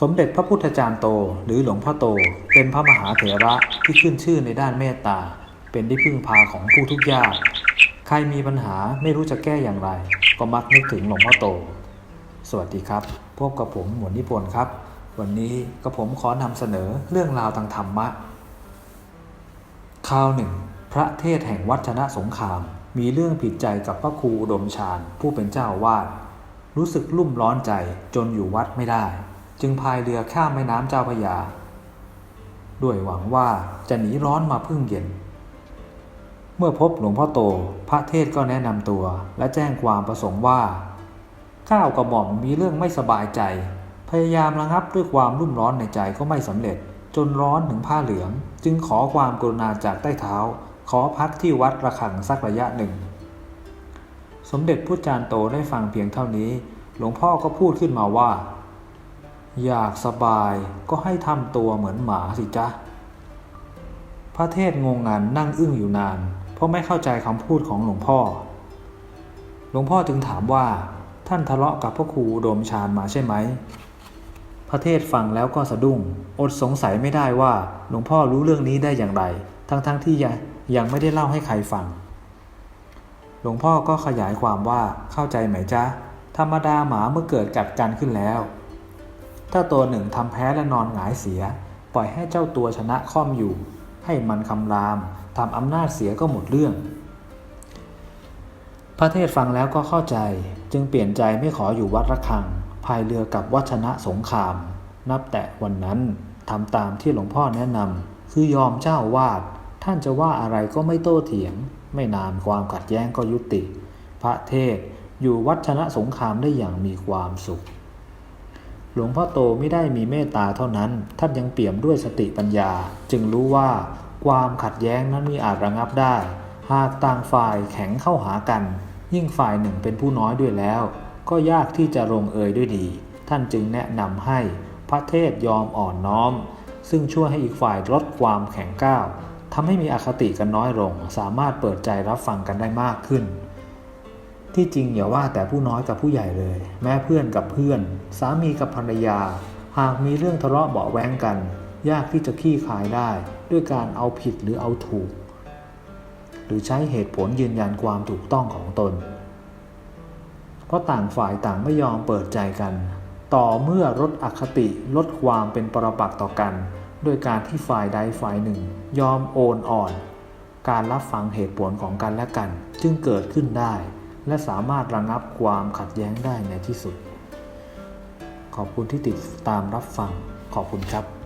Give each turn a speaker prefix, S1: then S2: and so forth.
S1: สมเด็จพระพุทธจารย์โต หรือหลวงพ่อโต เป็นพระมหาเถระที่ขึ้นชื่อในด้านเมตตา เป็นที่พึ่งพาของผู้ทุกข์ยาก ใครมีปัญหาไม่รู้จะแก้อย่างไร ก็มักนึกถึงหลวงพ่อโต สวัสดีครับพบกับผมหมวดนิพนธ์ครับ วันนี้ก็ผมขอนำเสนอเรื่องราวทางธรรมะคราวหนึ่ง พระเทศแห่งวัดชนะสงคราม มีเรื่องผิดใจกับพระครูอุดมฌานผู้เป็นเจ้าอาวาดรู้สึกลุ่มร้อนใจจนอยู่วัดไม่ได้ จึงพายเรือข้ามแม่น้ำเจ้าพระยา ด้วยหวังว่าจะหนีร้อนมาพึ่งเย็น เมื่อพบหลวงพ่อโต พระเทศก็แนะนำตัวและแจ้งความประสงค์ว่าก้าวกระหม่อมมีเรื่องไม่สบายใจ พยายามระงับด้วยความรุ่มร้อนในใจก็ไม่สำเร็จ จนร้อนถึงผ้าเหลือง จึงขอความกรุณาจากใต้เท้า ขอพักที่วัดระฆังสักระยะหนึ่ง สมเด็จพุทธจารย์โตได้ฟังเพียงเท่านี้ หลวงพ่อก็พูดขึ้นมาว่า อยากสบายก็ให้ทำตัวเหมือนหมาสิจ๊ะ พระเทศงงงันนั่งอึ้งอยู่นาน เพราะไม่เข้าใจคำพูดของหลวงพ่อ หลวงพ่อจึงถามว่า ท่านทะเลาะกับพระครูอุดมฌานมาใช่ไหม พระเทศฟังแล้วก็สะดุ้ง อดสงสัยไม่ได้ว่าหลวงพ่อรู้เรื่องนี้ได้อย่างไร ทั้งๆทที่ยังยังไม่ได้เล่าให้ใครฟัง หลวงพ่อก็ขยายความว่าเข้าใจไหมจ๊ะ ธรรมดาหมาเมื่อเกิดกัดกันขึ้นแล้ว ถ้าตัวหนึ่งทำแพ้และนอนหงายเสีย ปล่อยให้เจ้าตัวชนะค่อมอยู่ ให้มันคำรามทำอำนาจเสียก็หมดเรื่อง พระเทศฟังแล้วก็เข้าใจจึงเปลี่ยนใจไม่ขออยู่วัดระฆังพายเรือกับวัชนะสงคราม นับแต่วันนั้นทำตามที่หลวงพ่อแนะนำคือยอมเจ้าวาด ท่านจะว่าอะไรก็ไม่โต้เถียง ไม่นานความขัดแย้งก็ยุติ พระเทศอยู่วัชนะสงครามได้อย่างมีความสุข หลวงพ่อโตไม่ได้มีเมตตาเท่านั้น ท่านยังเปี่ยมด้วยสติปัญญา จึงรู้ว่าความขัดแย้งนั้นมีอาจระงับได้ หากต่างฝ่ายแข็งเข้าหากัน ยิ่งฝ่ายหนึ่งเป็นผู้น้อยด้วยแล้ว ก็ยากที่จะลงเอยด้วยดี ท่านจึงแนะนำให้พระเทศยอมอ่อนน้อม ซึ่งช่วยให้อีกฝ่ายลดความแข็งก้าวทำให้มีอคติกันน้อยลง สามารถเปิดใจรับฟังกันได้มากขึ้น ที่จริงอย่าว่าแต่ผู้น้อยกับผู้ใหญ่เลย แม้เพื่อนกับเพื่อน สามีกับภรรยา หากมีเรื่องทะเลาะเบาแว้งกัน ยากที่จะขี้คายได้ ด้วยการเอาผิดหรือเอาถูก หรือใช้เหตุผลยืนยันความถูกต้องของตน เพราะต่างฝ่ายต่างไม่ยอมเปิดใจกัน ต่อเมื่อลดอคติลดความเป็นปรปักษ์ต่อกัน โดยการที่ฝ่ายใดฝ่ายหนึ่ง ยอมโอนอ่อน การรับฟังเหตุผลของกันและกัน จึงเกิดขึ้นได้ และสามารถระงับความขัดแย้งได้ในที่สุด ขอบคุณที่ติดตามรับฟัง ขอบคุณครับ